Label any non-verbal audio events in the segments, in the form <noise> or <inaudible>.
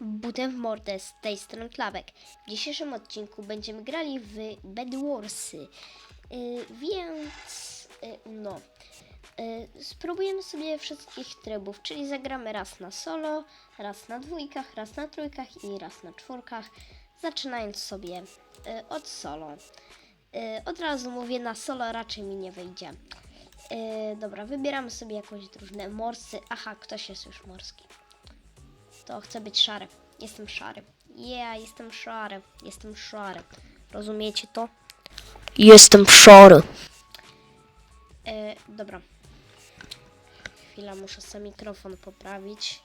butem w mordę z tej strony Klawek. W dzisiejszym odcinku będziemy grali w Bedwarsy. Yy, więc yy, no. Yy, spróbujemy sobie wszystkich trybów, czyli zagramy raz na solo, raz na dwójkach, raz na trójkach i raz na czwórkach. Zaczynając sobie yy, od solo. Yy, od razu mówię, na solo raczej mi nie wyjdzie. Yy, dobra, wybieramy sobie jakąś drużynę. Morsy. Aha, ktoś jest już morski. To chcę być szary. Jestem szary. Yeah, jestem szary. Jestem szary. Rozumiecie to? Jestem szary. E, dobra. Chwila, muszę sobie mikrofon poprawić.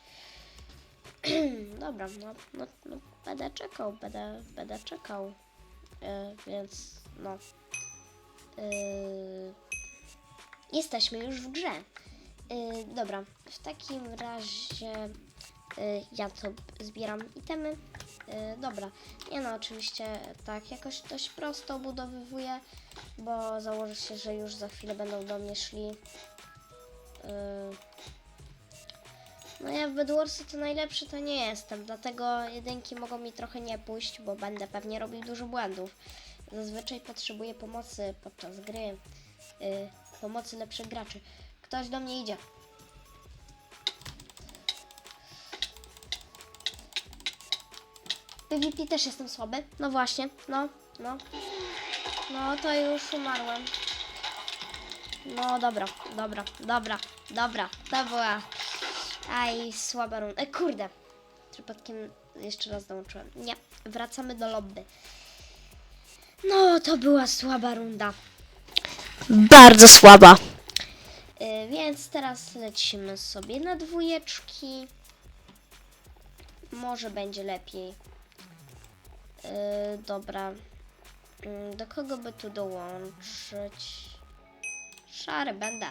<clears throat> dobra, no, no, no, będę czekał, będę, będę czekał. E, więc, no. E, jesteśmy już w grze. E, dobra, w takim razie ja to zbieram itemy. Y, dobra, nie no, oczywiście tak jakoś dość prosto budowywuję, bo założę się, że już za chwilę będą do mnie szli. Y, no ja w Bedwarsy to najlepszy to nie jestem, dlatego jedynki mogą mi trochę nie pójść, bo będę pewnie robił dużo błędów. Zazwyczaj potrzebuję pomocy podczas gry, y, pomocy lepszych graczy. Ktoś do mnie idzie. PvP też jestem słaby. No właśnie, no, no. No to już umarłem. No dobra, dobra, dobra, dobra. To była. Aj, słaba runda. E, kurde. Przypadkiem jeszcze raz dołączyłem. Nie, wracamy do lobby. No, to była słaba runda. Bardzo słaba. Y, więc teraz lecimy sobie na dwójeczki. Może będzie lepiej. Y, dobra. Y, do kogo by tu dołączyć? Szary będę.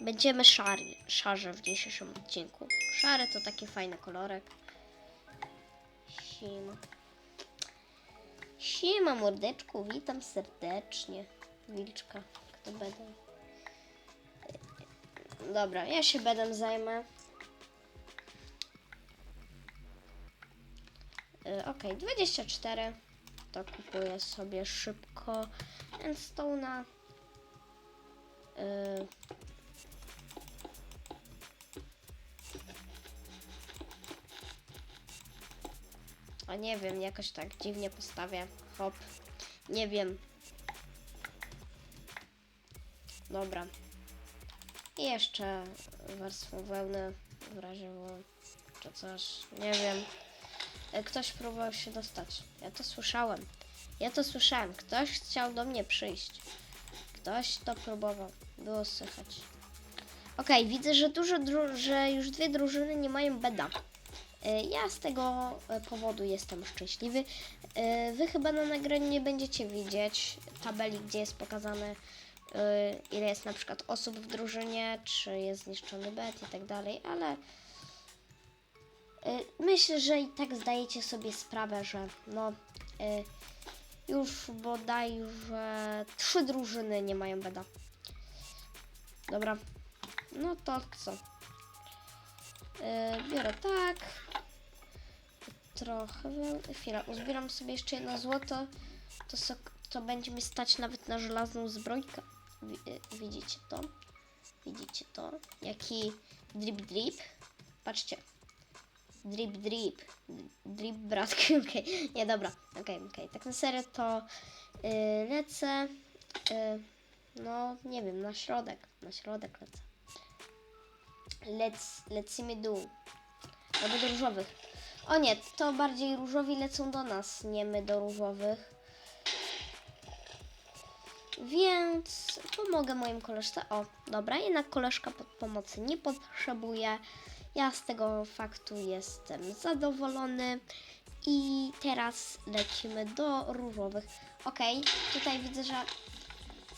Będziemy szary, szarze w dzisiejszym odcinku. Szary to taki fajny kolorek. Siema. Siema mordeczku, witam serdecznie. Wilczka, kto będę? Dobra, ja się bedem zajmę. Yy, Okej, 24. To kupuję sobie szybko Endstone'a. Yy. A nie wiem, jakoś tak dziwnie postawię. Hop. Nie wiem. Dobra. I jeszcze warstwą wełny w razie wo- czy coś, nie wiem. E, Ktoś próbował się dostać. Ja to słyszałem. Ja to słyszałem. Ktoś chciał do mnie przyjść. Ktoś to próbował. Było słychać. Okej, widzę, że dużo że już dwie drużyny nie mają beda. E, Ja z tego e, powodu jestem szczęśliwy. Wy chyba na nagraniu nie będziecie widzieć tabeli, gdzie jest pokazane ile jest na przykład osób w drużynie, czy jest zniszczony bet i tak dalej, ale myślę, że i tak zdajecie sobie sprawę, że no y, już bodaj, że trzy drużyny nie mają beda. Dobra, no to co? Y, biorę tak. Trochę, chwila, uzbieram sobie jeszcze jedno złoto, to, so, to będzie mi stać nawet na żelazną zbrojkę. Wi- y, Widzicie to? Widzicie to? Jaki drip drip? Patrzcie. Drip drip. Drip bratki. <laughs> Okej, nie dobra. Okej, okej. Tak na serio to y, lecę. y, no, nie wiem, na środek. Na środek lecę. Lec, lecimy dół. Albo do różowych. O nie, to bardziej różowi lecą do nas, nie my do różowych. Więc pomogę moim koleżce. O, dobra, jednak koleżka pod pomocy nie potrzebuje. Ja z tego faktu jestem zadowolony. I teraz lecimy do różowych. Okej, tutaj widzę, że.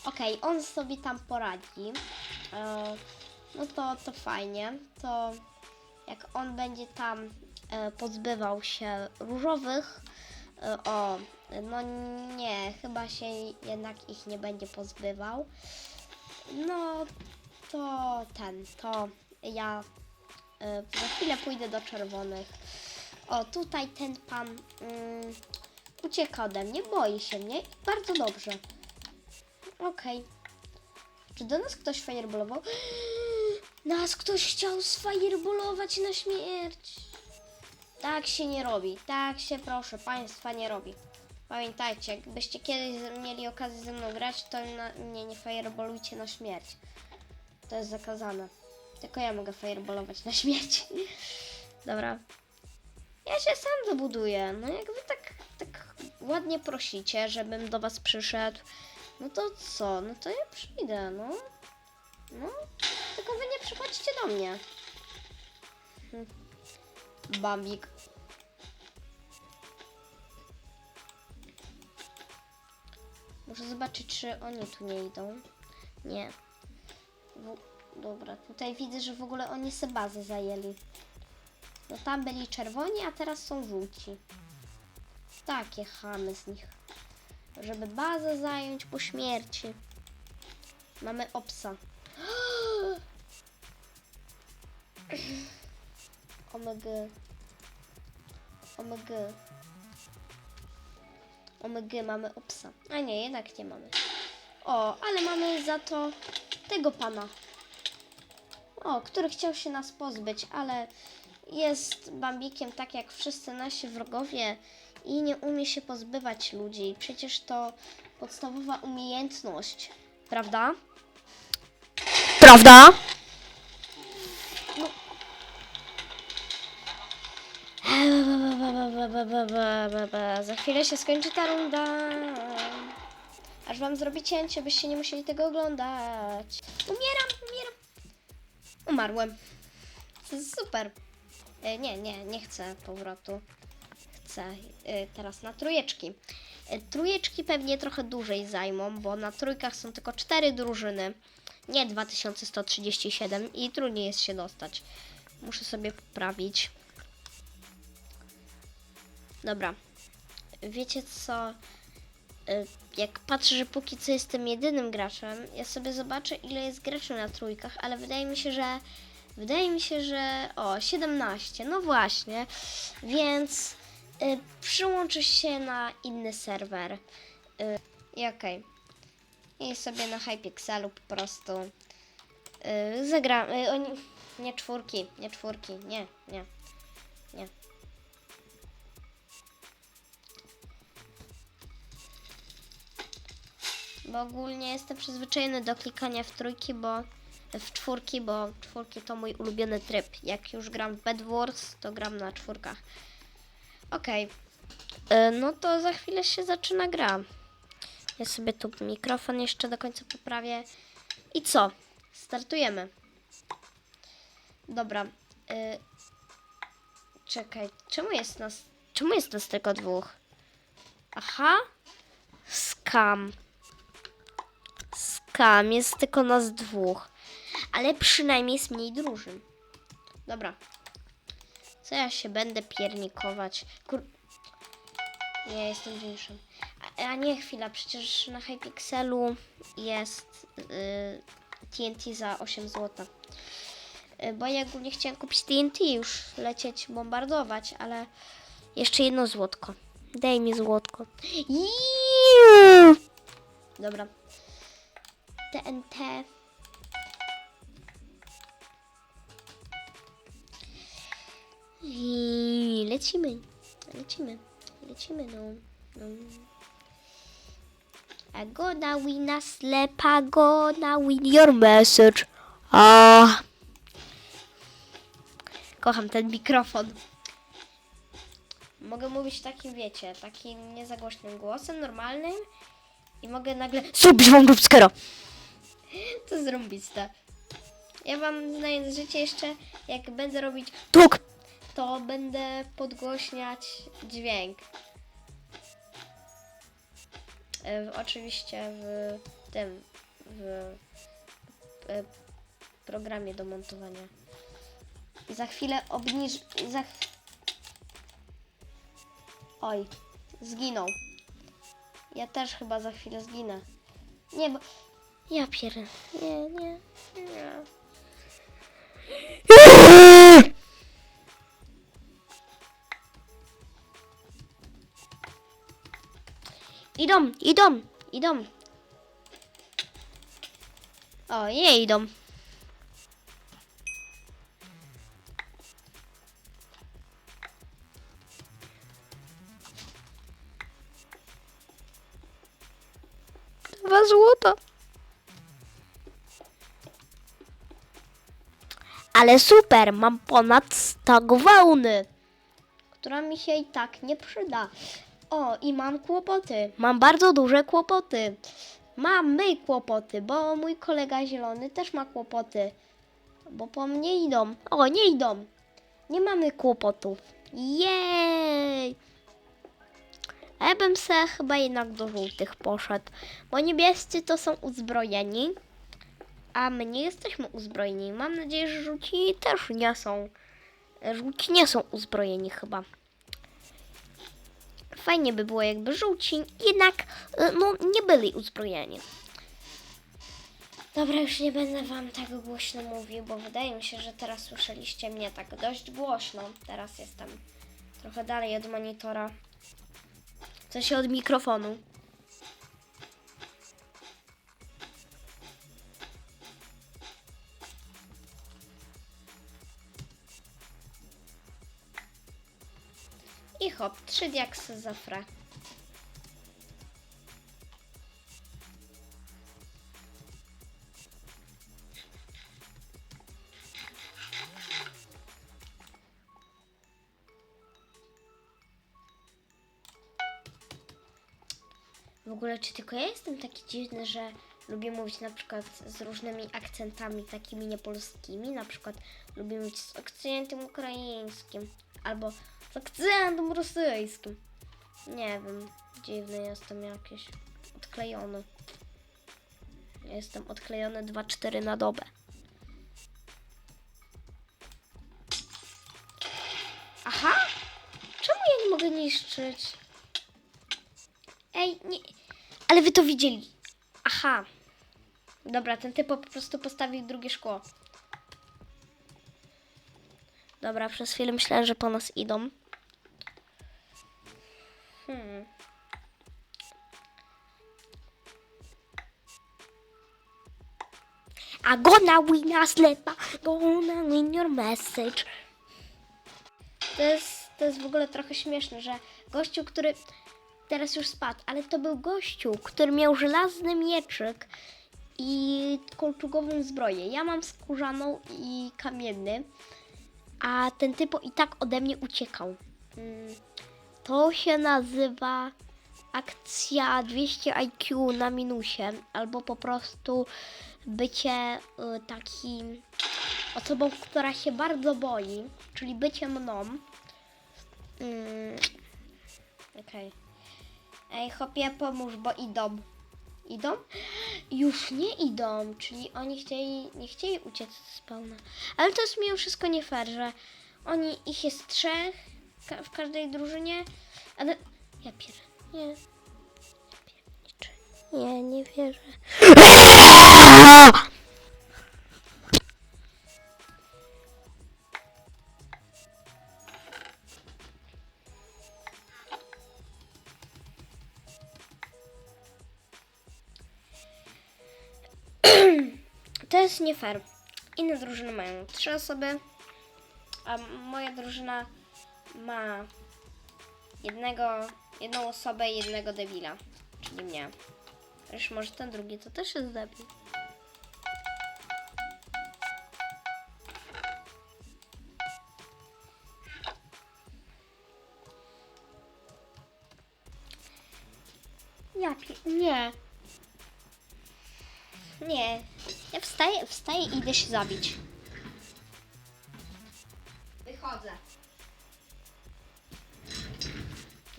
Okej, on sobie tam poradzi. E, no to, to fajnie. To jak on będzie tam e, pozbywał się różowych, e, o, no nie, chyba się jednak ich nie będzie pozbywał. No to ten, to ja za chwilę pójdę do czerwonych. O, tutaj ten pan mm, ucieka ode mnie, boi się mnie i bardzo dobrze. Okej. Czy do nas ktoś fireballował? <gasps> Nas ktoś chciał sfireballować na śmierć. Tak się nie robi. Tak się, proszę Państwa, nie robi. Pamiętajcie, jakbyście kiedyś mieli okazję ze mną grać, to na, nie fireballujcie na śmierć. To jest zakazane. Tylko ja mogę fireballować na śmierć. Dobra. Ja się sam dobuduję. No jak wy tak, tak ładnie prosicie, żebym do was przyszedł, no to co? No to ja przyjdę, no. No, tylko wy nie przychodźcie do mnie. Hm. Bambik. Muszę zobaczyć, czy oni tu nie idą. Nie. Dobra, tutaj widzę, że w ogóle oni se bazę zajęli. No tam byli czerwoni, a teraz są żółci. Takie chamy z nich. Żeby bazę zająć po śmierci. Mamy obsa. Omg. Omg. Omg, mamy obsa. A nie, jednak nie mamy. O, ale mamy za to tego pana. O, który chciał się nas pozbyć, ale jest bambikiem tak jak wszyscy nasi wrogowie i nie umie się pozbywać ludzi. Przecież to podstawowa umiejętność, prawda? Prawda? <laughs> Za chwilę się skończy ta runda. Aż wam zrobię cięcie, byście nie musieli tego oglądać. Umieram, umieram. Umarłem. Super. E, Nie, nie, nie chcę powrotu. Chcę e, teraz na trójeczki. E, Trójeczki pewnie trochę dłużej zajmą, bo na trójkach są tylko cztery drużyny. Nie 2137 i trudniej jest się dostać. Muszę sobie poprawić. Dobra. Wiecie co? Y, Jak patrzę, że póki co jestem jedynym graczem, ja sobie zobaczę, ile jest graczy na trójkach, ale wydaje mi się, że. Wydaje mi się, że. O, 17. No właśnie. Więc y, przyłączę się na inny serwer. Y, I okej. I sobie na Hypixelu po prostu. Y, zagram. Y, oni, nie czwórki, nie czwórki, nie, nie, nie. Bo ogólnie jestem przyzwyczajony do klikania w trójki, bo w czwórki, bo czwórki to mój ulubiony tryb. Jak już gram w Bed Wars, to gram na czwórkach. Okej. Y, No to za chwilę się zaczyna gra. Ja sobie tu mikrofon jeszcze do końca poprawię. I co? Startujemy. Dobra. Y, czekaj, czemu jest nas. Czemu jest nas tylko dwóch? Aha. Skam. Skam, jest tylko nas dwóch. Ale przynajmniej jest mniej drużyn. Dobra. Co ja się będę piernikować? Kur... Nie, jestem większym. A, a nie, chwila, przecież na Hypixelu jest y, TNT za 8 zł. Y, Bo ja ogólnie chciałam kupić TNT już, lecieć, bombardować, ale jeszcze jedno złotko. Daj mi złotko. Iiii! Dobra. TNT. I lecimy. Lecimy. Lecimy, no. no. I gonna win a slap, I gonna win your message. A, Kocham ten mikrofon. Mogę mówić takim, wiecie, takim niezagłośnym głosem, normalnym i mogę nagle... zrobisz wam dubskera. <laughs> To zrąbiste. Ja wam znając życie jeszcze, jak będę robić Tuk. to będę podgłośniać dźwięk. E, oczywiście w tym, w e, programie do montowania. Za chwilę obniż... Za... Oj, zginął. Ja też chyba za chwilę zginę. Nie, bo... Ja pier... Nie, nie, nie. Idą, idą, idą. O, nie idą. Ale super, mam ponad 100 gwałny, która mi się i tak nie przyda. O, i mam kłopoty. Mam bardzo duże kłopoty. Mamy kłopoty, bo mój kolega zielony też ma kłopoty. Bo po mnie idą. O, nie idą. Nie mamy kłopotów. Jej! Ja bym se chyba jednak do żółtych poszedł, bo niebiescy to są uzbrojeni, a my nie jesteśmy uzbrojeni. Mam nadzieję, że żółci też nie są. Żółci nie są uzbrojeni chyba. Fajnie by było, jakby żółci jednak y, no, nie byli uzbrojeni. Dobra, już nie będę wam tak głośno mówił, bo wydaje mi się, że teraz słyszeliście mnie tak dość głośno. Teraz jestem trochę dalej od monitora. W sensie od mikrofonu. Hop, trzy diaksy za frę. W ogóle, czy tylko ja jestem taki dziwny, że lubię mówić na przykład z różnymi akcentami takimi niepolskimi, na przykład lubię mówić z akcentem ukraińskim albo z akcentem rosyjskim. Nie wiem, dziwny jestem jakiś, odklejony. Jestem odklejony 2-4 na dobę. Aha! Czemu ja nie mogę niszczyć? Ej, nie. Ale wy to widzieli. Aha. Dobra, ten typ po prostu postawił drugie szkło. Dobra, przez chwilę myślałem, że po nas idą. I gonna win us lepa, gonna win your message. To jest, to jest w ogóle trochę śmieszne, że gościu, który teraz już spadł, ale to był gościu, który miał żelazny mieczyk i kolczugową zbroję. Ja mam skórzaną i kamienny, a ten typo i tak ode mnie uciekał. Mm, To się nazywa akcja 200 IQ na minusie, albo po prostu bycie y, takim osobą, która się bardzo boi, czyli bycie mną. Mm, Okej. Ej, chopie, pomóż, bo idą. Idą? Już nie idą, czyli oni chcieli, nie chcieli uciec z spawna. Ale to jest mimo wszystko nie fair, że oni, ich jest trzech ka- w każdej drużynie, ale ja pier... Nie. Nie, nie wierzę. To jest nie fair. Inne drużyny mają trzy osoby, a moja drużyna ma jednego, jedną osobę i jednego debila, czyli mnie. Już może ten drugi to też jest debil. Ja. Nie. Nie. Ja wstaję, wstaję i idę się zabić.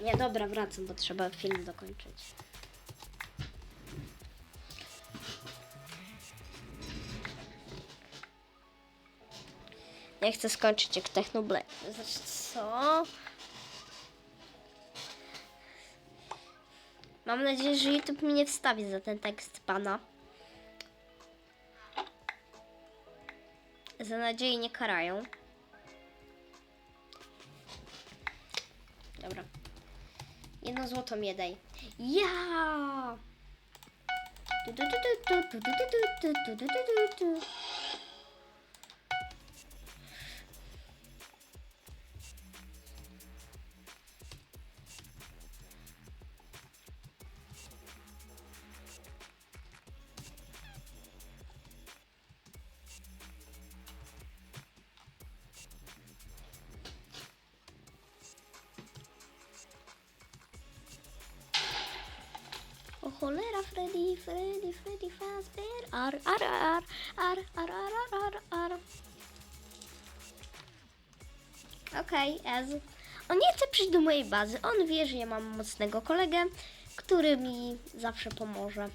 Nie, dobra, wracam, bo trzeba film dokończyć. Nie chcę skończyć jak Technoblade. Znaczy, co? Mam nadzieję, że YouTube mi nie wstawi za ten tekst pana. Za nadzieję nie karają. Jedno złoto mi daj. Ja! Cholera, Freddy, Freddy, Freddy Fazbear. Ar, ar, ar, ar, ar, ar, ar, ar. Okej, Ez. On nie chce przyjść do mojej bazy. On wie, że ja mam mocnego kolegę, który mi zawsze pomoże.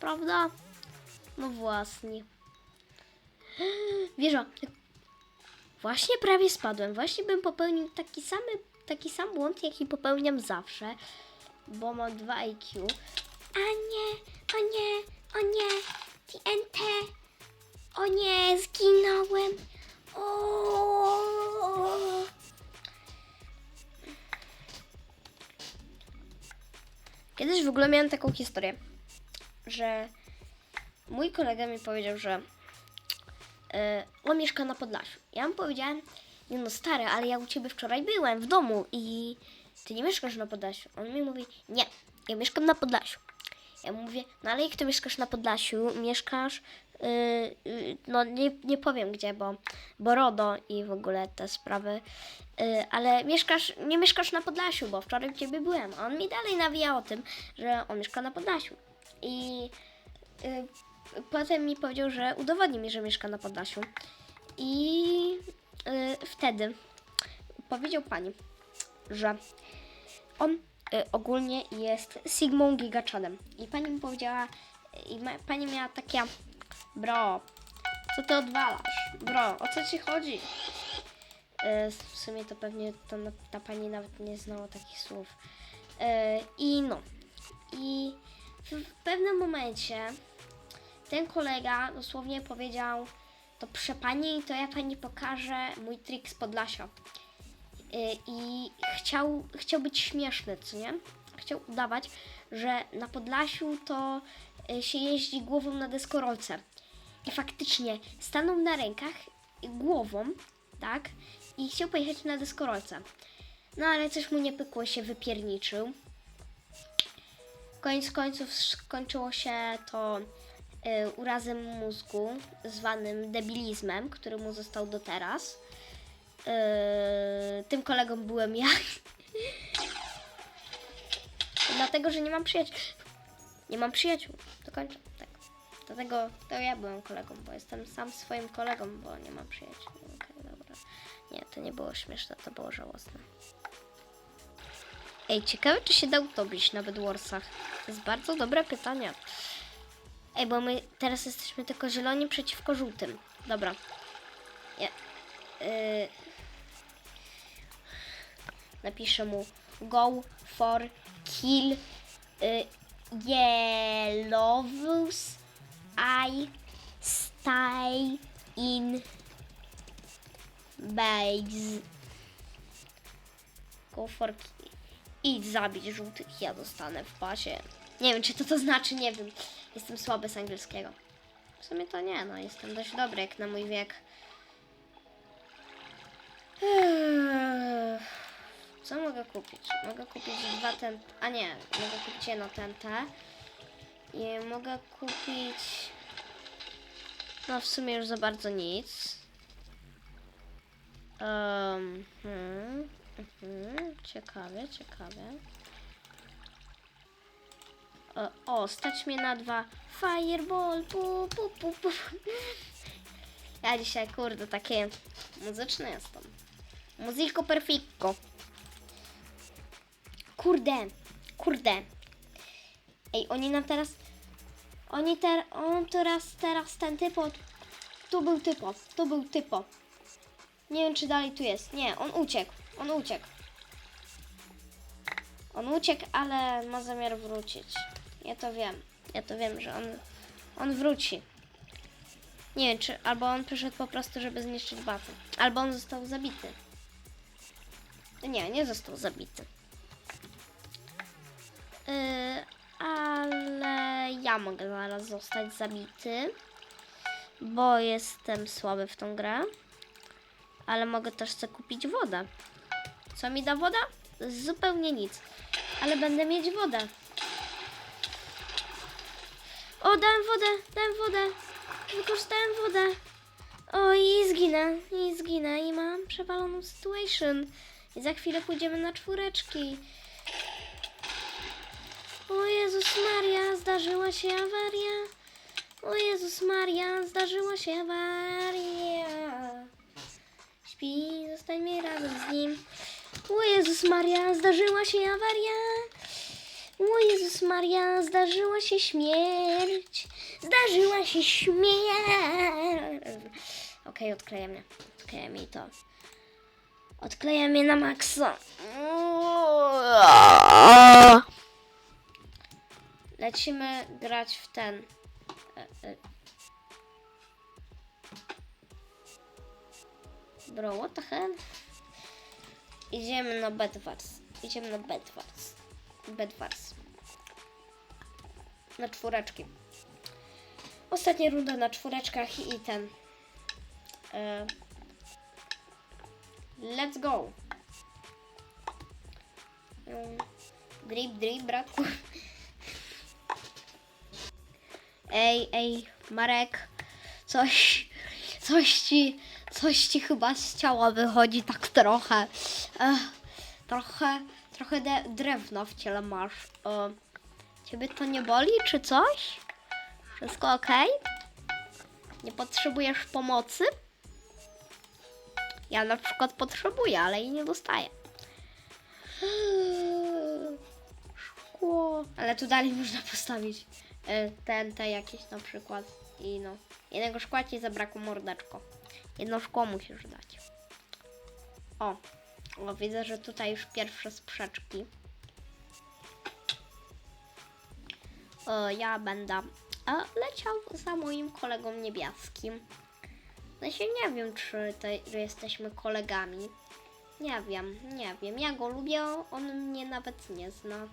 Prawda? No właśnie. Wieża. Właśnie prawie spadłem. Właśnie bym popełnił taki, samy, taki sam błąd, jaki popełniam zawsze bo ma 2 IQ. A nie, o nie, o nie, TNT, o nie, zginąłem. O. Kiedyś w ogóle miałem taką historię, że mój kolega mi powiedział, że e, on mieszka na Podlasiu. Ja mu powiedziałem, nie no stary, ale ja u ciebie wczoraj byłem w domu i ty nie mieszkasz na Podlasiu. On mi mówi, nie, ja mieszkam na Podlasiu. Ja mówię, no ale jak ty mieszkasz na Podlasiu, mieszkasz, yy, no nie, nie powiem gdzie, bo, bo RODO i w ogóle te sprawy, yy, ale mieszkasz, nie mieszkasz na Podlasiu, bo wczoraj u ciebie byłem. A on mi dalej nawija o tym, że on mieszka na Podlasiu. I yy, potem mi powiedział, że udowodni mi, że mieszka na Podlasiu. I yy, wtedy powiedział pani, że on ogólnie jest Sigmą Gigaczanem. I pani mi powiedziała, i ma, pani miała takie, bro, co ty odwalasz? Bro, o co ci chodzi? Y, w sumie to pewnie ta, ta pani nawet nie znała takich słów. Y, I no, i w, pewnym momencie ten kolega dosłownie powiedział, to prze pani, to ja pani pokażę mój trik z Podlasia. Y, i chciał, chciał być śmieszny, co nie? Chciał udawać, że na Podlasiu to y, się jeździ głową na deskorolce. I faktycznie stanął na rękach głową, tak? I chciał pojechać na deskorolce. No ale coś mu nie pykło, się wypierniczył. Koniec końców skończyło się to y, urazem mózgu, zwanym debilizmem, który mu został do teraz. Yy, tym kolegą byłem ja. Dlatego, że nie mam przyjaciół. Nie mam przyjaciół. Dokończę. Tak. Dlatego to ja byłem kolegą, bo jestem sam swoim kolegą, bo nie mam przyjaciół. Okej, dobra. Nie, to nie było śmieszne, to było żałosne. Ej, ciekawe, czy się da utopić na Bedwarsach. To jest bardzo dobre pytanie. Ej, bo my teraz jesteśmy tylko zieloni przeciwko żółtym. Dobra. Ja, y, napiszę mu go for kill y, yellows I stay in base. Go for kill. Idź zabić żółtych ja zostanę w pasie. Nie wiem czy to to znaczy nie wiem. Jestem słaby z angielskiego. W sumie to nie no jestem dość dobry jak na mój wiek. Eee, Co mogę kupić? Mogę kupić dwa ten... A nie, mogę kupić jedno TNT. I mogę kupić... No w sumie już za bardzo nic. Um, hmm, mhm, ciekawie, ciekawie. O, o, stać mnie na dwa Fireball, pu, pu, pu, pu. Ja dzisiaj, kurde, takie muzyczne jestem. Musico perfecto. Kurde, kurde. Ej, oni nam teraz... Oni ter... On teraz, teraz ten typo... Tu był typo, tu był typo. Nie wiem, czy dalej tu jest. Nie, on uciekł, on uciekł. On uciekł, ale ma zamiar wrócić. Ja to wiem. Ja to wiem, że on... On wróci. Nie wiem, czy... Albo on przyszedł po prostu, żeby zniszczyć bazę. Albo on został zabity. Nie, nie został zabity. Yy, ale ja mogę zaraz zostać zabity, bo jestem słaby w tą grę. Ale mogę też sobie kupić wodę. Co mi da woda? Zupełnie nic. Ale będę mieć wodę. O, dałem wodę, dałem wodę. Wykorzystałem wodę. O, i zginę, i zginę, i mam przewaloną situation. I za chwilę pójdziemy na czwóreczki. O Jezus Maria, zdarzyła się awaria. O Jezus Maria, zdarzyła się awaria. Śpi, zostańmy razem z nim. O Jezus Maria, zdarzyła się awaria. O Jezus Maria, zdarzyła się śmierć. Zdarzyła się śmierć. Okej, odklejam mnie. Odklejam jej to. Odklejam je na maksa. Lecimy grać w ten. E, e. Bro, what the hell? Idziemy na Bedwars. Idziemy na Bedwars. Bedwars. Na czwóreczki. Ostatnia runda na czwóreczkach i ten. E, let's go. Drip, drip, bratku. Ej, ej, Marek, coś, coś ci, coś ci chyba z ciała wychodzi tak trochę. Ech, trochę, trochę de, w ciele masz. Ciebie to nie boli, czy coś? Wszystko ok? Nie potrzebujesz pomocy? Ja na przykład potrzebuję, ale jej nie dostaję. Szkło. Ale tu dalej można postawić ten, te jakieś na przykład. I no. Jednego szkła ci zabrakło mordeczko. Jedno szkło musisz dać. O. O, widzę, że tutaj już pierwsze sprzeczki. O, ja będę e, leciał za moim kolegą niebieskim. Się nie wiem, czy to, że jesteśmy kolegami. Nie wiem, nie wiem. Ja go lubię, on mnie nawet nie zna.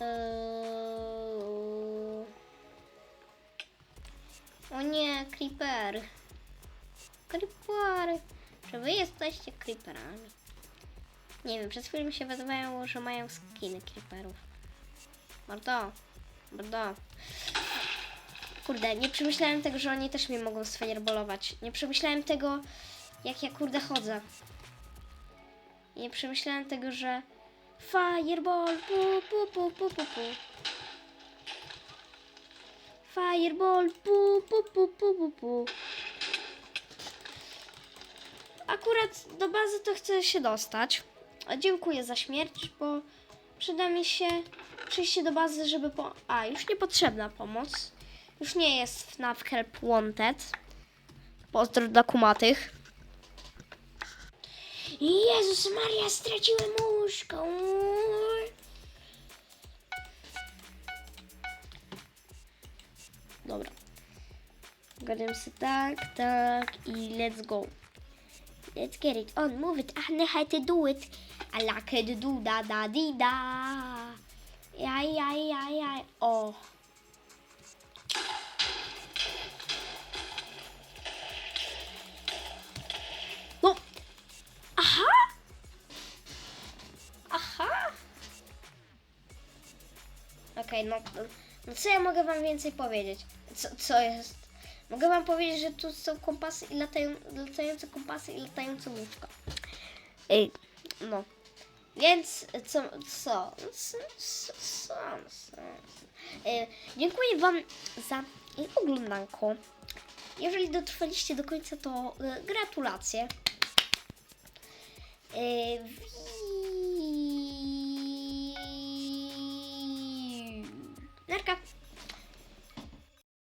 Eee... O nie, creeper. Creeper. Czy wy jesteście creeperami? Nie wiem, przez chwilę mi się wydawało, że mają skiny creeperów. Mordo. Mordo. Kurde, nie przemyślałem tego, że oni też mnie mogą sfirebolować. Nie przemyślałem tego, jak ja kurde chodzę. Nie przemyślałem tego, że Fireball, pu, pu, pu, pu, pu, pu. Fireball, pu, pu, pu, pu, pu, pu. Akurat do bazy to chcę się dostać. Dziękuję za śmierć, bo przyda mi się przyjście do bazy, żeby po... A, już niepotrzebna pomoc. Już nie jest FNAF Help Wanted. Pozdro dla kumatych. Jezus Maria, straciłem łóżko. Dobra. Gadam się tak, tak i let's go. Let's get it on, move it. Know how to do it. I like it, do da da di da. Jaj, jaj, jaj, jaj. O. No. No, no co ja mogę wam więcej powiedzieć? Co, co jest? Mogę wam powiedzieć, że tu są kompasy i latają, latające kompasy i latające łóżka. Ej, no. Więc co, co, co, co, co, co. E, dziękuję wam za oglądanko. Jeżeli dotrwaliście do końca, to e, gratulacje. E, marca.